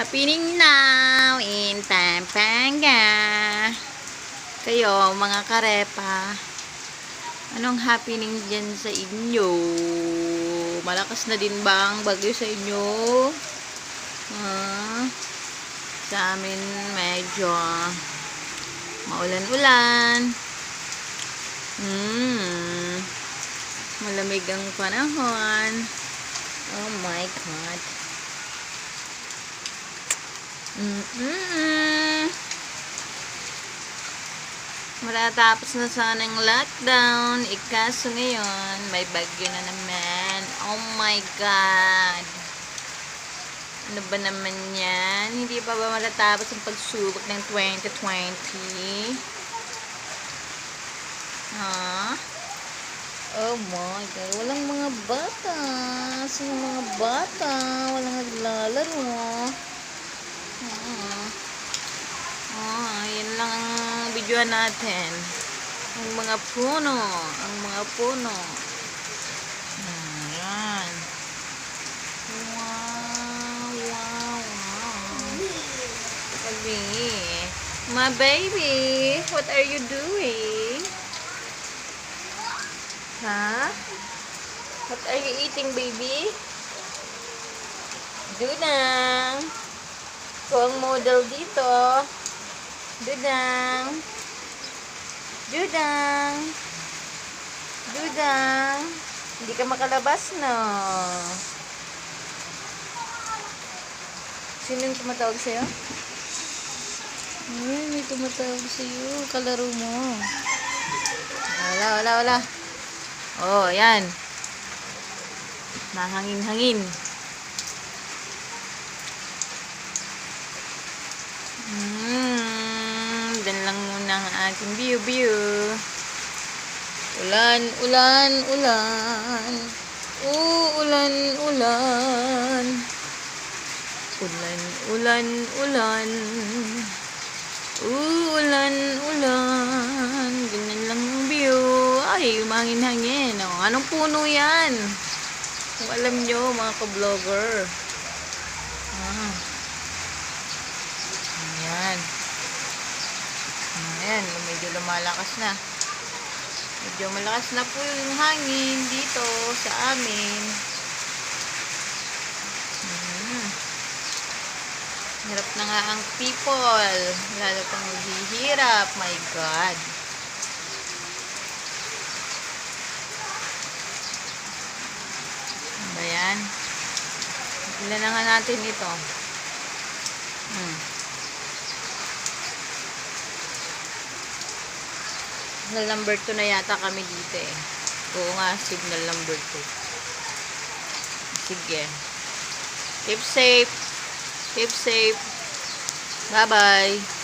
Happening now in Pampanga. Kayo, mga karepa. Anong happening dyan sa inyo? Malakas na din ba ang bagyo sa inyo? Ha? Sa amin, medyo maulan-ulan. Hmm. Malamig ang panahon. Oh my God. Mm-mm. Matatapos na sana ang lockdown. Ikaso ngayon, may bagyo na naman. Oh my God. Ano ba naman yan? Hindi pa ba matatapos ang pagsubok ng 2020? Ha? Oh my God. Walang mga bata. Sino mga bata? Walang naglalaro. Oo. Oh, yun lang ang video natin. Ang mga puno. Ang mga puno. Ayan. Wow, wow, wow. Sabi, my baby, what are you doing? Ha? What are you eating, baby? Dunang. Ang model dito. Dudang. Dudang. Dudang. Hindi ka makalabas, no? Sino yung tumatawag sa'yo? Ay, may tumatawag sa'yo. Kalaro mo. Wala, wala, wala. Oh, yan. Mahangin-hangin. Hmm, dan lang muna ang aking view, view. Ulan, ulan, ulan. Uulan, ulan. Ulan, ulan, ulan. Uulan, ulan. Ganyan lang ang view. Ay, umangin-hangin. Oh, anong puno yan? Kung alam nyo, mga ka-vlogger. Ah. Ayan. Ayan, medyo lumalakas na. Medyo malakas na po yung hangin dito sa amin. Hmm. Hirap na nga ang people. Lalo pang maghihirap. My God. Ano ba yan? Ilan na nga natin ito? Signal number 2 na yata kami dito eh. Oo nga, signal number 2. Sige. Keep safe. Keep safe. Bye-bye.